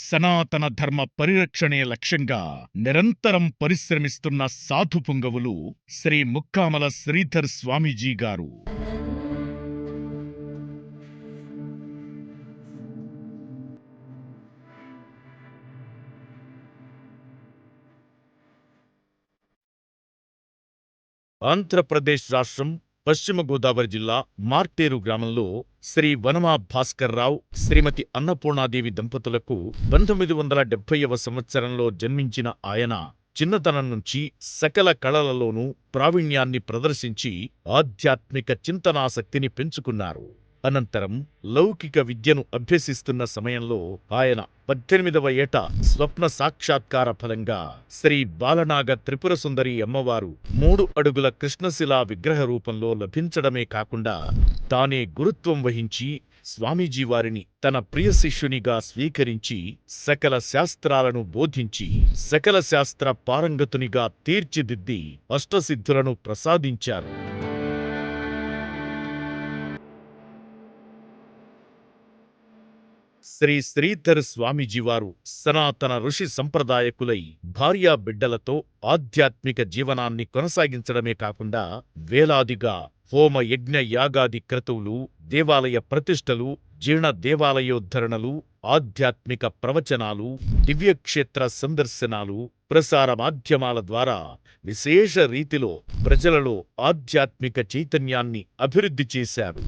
సనాతన ధర్మ పరిరక్షణే లక్ష్యంగా నిరంతరం పరిశ్రమిస్తున్న సాధు పుంగవులు శ్రీ ముక్కామల శ్రీధర్ స్వామీజీ గారు. ఆంధ్రప్రదేశ్ రాష్ట్రం పశ్చిమ గోదావరి జిల్లా మార్టేరు గ్రామంలో శ్రీ వనమా భాస్కర్రావు శ్రీమతి అన్నపూర్ణాదేవి దంపతులకు పంతొమ్మిది వందల డెబ్బైవ సంవత్సరంలో జన్మించిన ఆయన చిన్నతనం నుంచి సకల కళలలోనూ ప్రావీణ్యాన్ని ప్రదర్శించి ఆధ్యాత్మిక చింతనాసక్తిని పెంచుకున్నారు. అనంతరం లౌకిక విద్యను అభ్యసిస్తున్న సమయంలో ఆయన పద్దెనిమిదవ ఏట స్వప్న సాక్షాత్కార ఫలంగా శ్రీ బాలనాగ త్రిపుర సుందరి అమ్మవారు మూడు అడుగుల కృష్ణశిలా విగ్రహ రూపంలో లభించడమే కాకుండా తానే గురుత్వం వహించి స్వామీజీ వారిని తన ప్రియ శిష్యునిగా స్వీకరించి సకల శాస్త్రాలను బోధించి సకల శాస్త్ర పారంగతునిగా తీర్చిదిద్ది అష్టసిద్ధులను ప్రసాదించారు. శ్రీ శ్రీధర్ స్వామీజీ వారు సనాతన ఋషి సంప్రదాయకులై భార్యా బిడ్డలతో ఆధ్యాత్మిక జీవనాన్ని కొనసాగించడమే కాకుండా వేలాదిగా హోమ యజ్ఞ యాగాది క్రతువులు దేవాలయ ప్రతిష్టలు జీర్ణ దేవాలయోద్ధరణలు ఆధ్యాత్మిక ప్రవచనాలు దివ్యక్షేత్ర సందర్శనాలు ప్రసార మాధ్యమాల ద్వారా విశేష రీతిలో ప్రజలలో ఆధ్యాత్మిక చైతన్యాన్ని అభివృద్ధి చేశారు.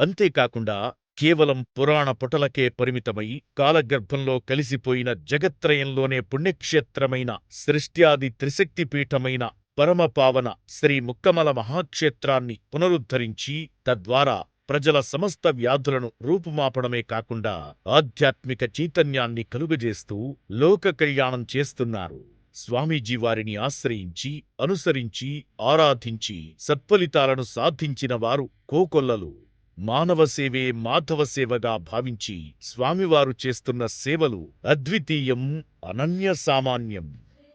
అంతేకాకుండా కేవలం పురాణ పుటలకే పరిమితమై కాలగర్భంలో కలిసిపోయిన జగత్రయంలోనే పుణ్యక్షేత్రమైన సృష్ట్యాది త్రిశక్తిపీఠమైన పరమపావన శ్రీ ముక్కమల మహాక్షేత్రాన్ని పునరుద్ధరించి తద్వారా ప్రజల సమస్త వ్యాధులను రూపుమాపడమే కాకుండా ఆధ్యాత్మిక చైతన్యాన్ని కలుగజేస్తూ లోక కళ్యాణం చేస్తున్నారు. స్వామీజీ వారిని ఆశ్రయించి అనుసరించి ఆరాధించి సత్ఫలితాలను సాధించిన వారు కోకొల్లలు. మానవ సేవే మాధవ సేవగా భావించి స్వామివారు చేస్తున్న సేవలు అద్వితీయం అనన్య సామాన్యం.